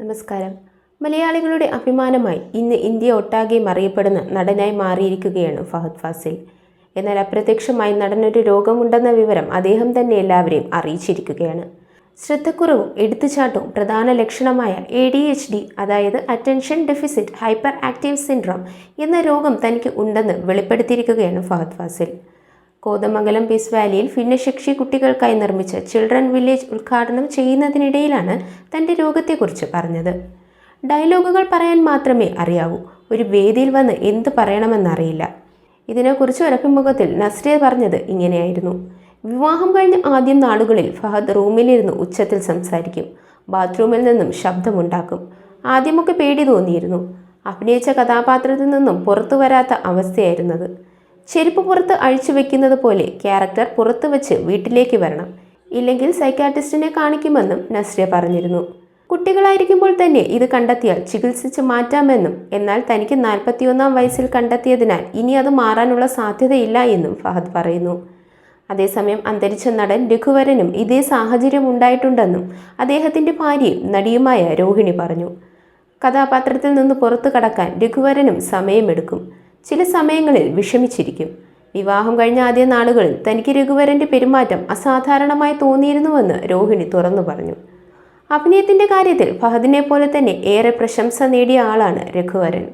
നമസ്കാരം. മലയാളികളുടെ അഭിമാനമായി ഇന്ന് ഇന്ത്യ ഒട്ടാകെയും അറിയപ്പെടുന്ന നടനായി മാറിയിരിക്കുകയാണ് ഫഹദ് ഫാസിൽ. എന്നാൽ അപ്രത്യക്ഷമായി നടനൊരു രോഗമുണ്ടെന്ന വിവരം അദ്ദേഹം തന്നെ എല്ലാവരെയും അറിയിച്ചിരിക്കുകയാണ്. ശ്രദ്ധക്കുറവും എടുത്തുചാട്ടവും പ്രധാന ലക്ഷണമായ എ ഡി എച്ച് ഡി അതായത് attention deficit hyper active syndrome എന്ന രോഗം തനിക്ക് ഉണ്ടെന്ന് വെളിപ്പെടുത്തിയിരിക്കുകയാണ് ഫഹദ് ഫാസിൽ. കോതമംഗലം പീസ് വാലിയിൽ ഭിന്നശേഷി കുട്ടികൾക്കായി നിർമ്മിച്ച ചിൽഡ്രൻ വില്ലേജ് ഉദ്ഘാടനം ചെയ്യുന്നതിനിടയിലാണ് തന്റെ രോഗത്തെക്കുറിച്ച് പറഞ്ഞത്. ഡയലോഗുകൾ പറയാൻ മാത്രമേ അറിയാവൂ. ഒരു വേദിയിൽ വന്ന് എന്ത് പറയണമെന്നറിയില്ല. ഇതിനെക്കുറിച്ച് ഒരഭിമുഖത്തിൽ നസ്രിയ പറഞ്ഞത് ഇങ്ങനെയായിരുന്നു. വിവാഹം കഴിഞ്ഞ ആദ്യം നാളുകളിൽ ഫഹദ് റൂമിലിരുന്ന് ഉച്ചത്തിൽ സംസാരിക്കും. ബാത്റൂമിൽ നിന്നും ശബ്ദമുണ്ടാക്കും. ആദ്യമൊക്കെ പേടി തോന്നിയിരുന്നു. അഭിനയിച്ച കഥാപാത്രത്തിൽ നിന്നും പുറത്തു വരാത്ത അവസ്ഥയായിരുന്നത്. ചെരുപ്പ് പുറത്ത് അഴിച്ചു വെക്കുന്നത് പോലെ ക്യാരക്ടർ പുറത്തു വെച്ച് വീട്ടിലേക്ക് വരണം. ഇല്ലെങ്കിൽ സൈക്കാട്രിസ്റ്റിനെ കാണിക്കുമെന്നും നസ്രിയ പറഞ്ഞിരുന്നു. കുട്ടികളായിരിക്കുമ്പോൾ തന്നെ ഇത് കണ്ടെത്തിയാൽ ചികിത്സിച്ച് മാറ്റാമെന്നും എന്നാൽ തനിക്ക് നാൽപ്പത്തിയൊന്നാം വയസ്സിൽ കണ്ടെത്തിയതിനാൽ ഇനി അത് മാറാനുള്ള സാധ്യതയില്ല എന്നും ഫഹദ് പറയുന്നു. അതേസമയം അന്തരിച്ച നടൻ രഘുവരനും ഇതേ സാഹചര്യം ഉണ്ടായിട്ടുണ്ടെന്നും അദ്ദേഹത്തിന്റെ ഭാര്യയും നടിയുമായ രോഹിണി പറഞ്ഞു. കഥാപാത്രത്തിൽ നിന്ന് പുറത്തു കടക്കാൻ രഘുവരനും സമയമെടുക്കും. ചില സമയങ്ങളിൽ വിഷമിച്ചിരിക്കും. വിവാഹം കഴിഞ്ഞ ആദ്യ നാളുകളിൽ തനിക്ക് രഘുവരന്റെ പെരുമാറ്റം അസാധാരണമായി തോന്നിയിരുന്നുവെന്ന് രോഹിണി തുറന്നു പറഞ്ഞു. അഭിനയത്തിന്റെ കാര്യത്തിൽ ഫഹദിനെ പോലെ തന്നെ ഏറെ പ്രശംസ നേടിയ ആളാണ് രഘുവരൻ.